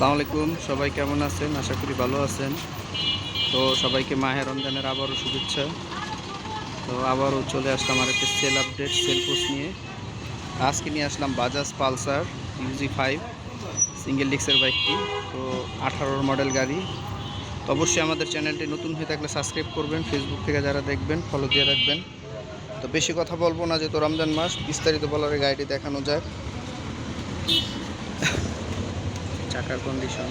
আসসালামু আলাইকুম। সবাই কেমন আছেন? আশা করি ভালো আছেন। তো সবাইকে মাহের রমজানের আবারও শুভেচ্ছা। তো আবারও চলে আসলাম আর একটা সেল আপডেট সেল পোস্ট নিয়ে। আজকে নিয়ে আসলাম Bajaj Pulsar UG five single ডিক্সের বাইকটি তো আঠারোর মডেল গাড়ি। তো অবশ্যই আমাদের চ্যানেলটি নতুন হয়ে থাকলে সাবস্ক্রাইব করবেন। ফেসবুক থেকে যারা দেখবেন ফলো দিয়ে রাখবেন। তো বেশি কথা বলব না, যেহেতু রমজান মাস, বিস্তারিত বলার গাড়িটি দেখানো যাক। চাকার কন্ডিশন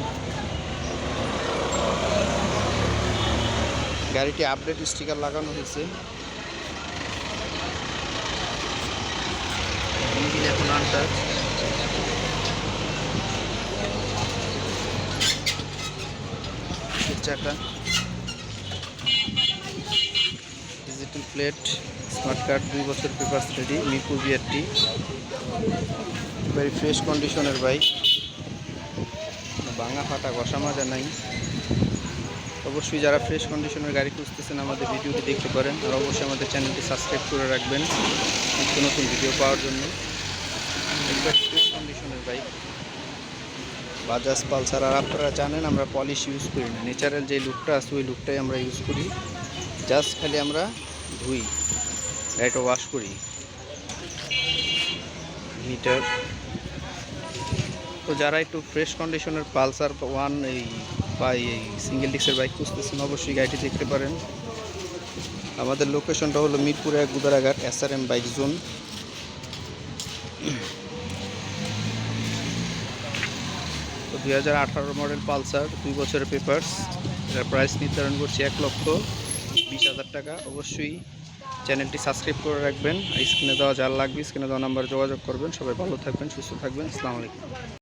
গাড়িটি আপডেট স্টিকার লাগানো হয়েছে। ইঞ্জিন এখন আনটাচ চাকা ডিজিটাল প্লেট স্মার্ট কার্ড দুই বছর paper ready Mirpur BRT very fresh কন্ডিশনের বাইক ভাঙা ফাটা ঘষা মাজা নাই। অবশ্যই যারা ফ্রেশ কন্ডিশনের গাড়ি খুঁজতেছেন আমাদের ভিডিওটি দেখতে পারেন। আর অবশ্যই আমাদের চ্যানেলটি সাবস্ক্রাইব করে রাখবেন নিত্য নতুন ভিডিও পাওয়ার জন্য। ফ্রেশ কন্ডিশনের বাইক বাজাজ পালসার আর আপনারা জানেন আমরা পলিশ ইউজ করি না। ন্যাচারাল যে লুকটা আছে, ওই লুকটাই আমরা ইউজ করি। জাস্ট খালি আমরা ধুই গাড়িটা ওয়াশ করি। মিটার তো যারা একটু ফ্রেশ কন্ডিশনের পালসার ওয়ান এই বা এই সিঙ্গেল ডিক্সের বাইক খুঁজতেছেন, অবশ্যই গাড়িটি দেখতে পারেন। আমাদের লোকেশনটা হলো মিরপুর এক Gudaraghat S R M bike zone তো দুই হাজার আঠারো মডেল পালসার, দুই বছরের পেপার্স এটার প্রাইস নির্ধারণ করছি এক লক্ষ বিশ হাজার টাকা। অবশ্যই চ্যানেলটি সাবস্ক্রাইব করে রাখবেন। স্ক্রিনে দেওয়া যার লাগবে স্ক্রিনে দেওয়া নাম্বার যোগাযোগ করবেন। সবাই ভালো থাকবেন, সুস্থ থাকবেন। আসসালামু আলাইকুম।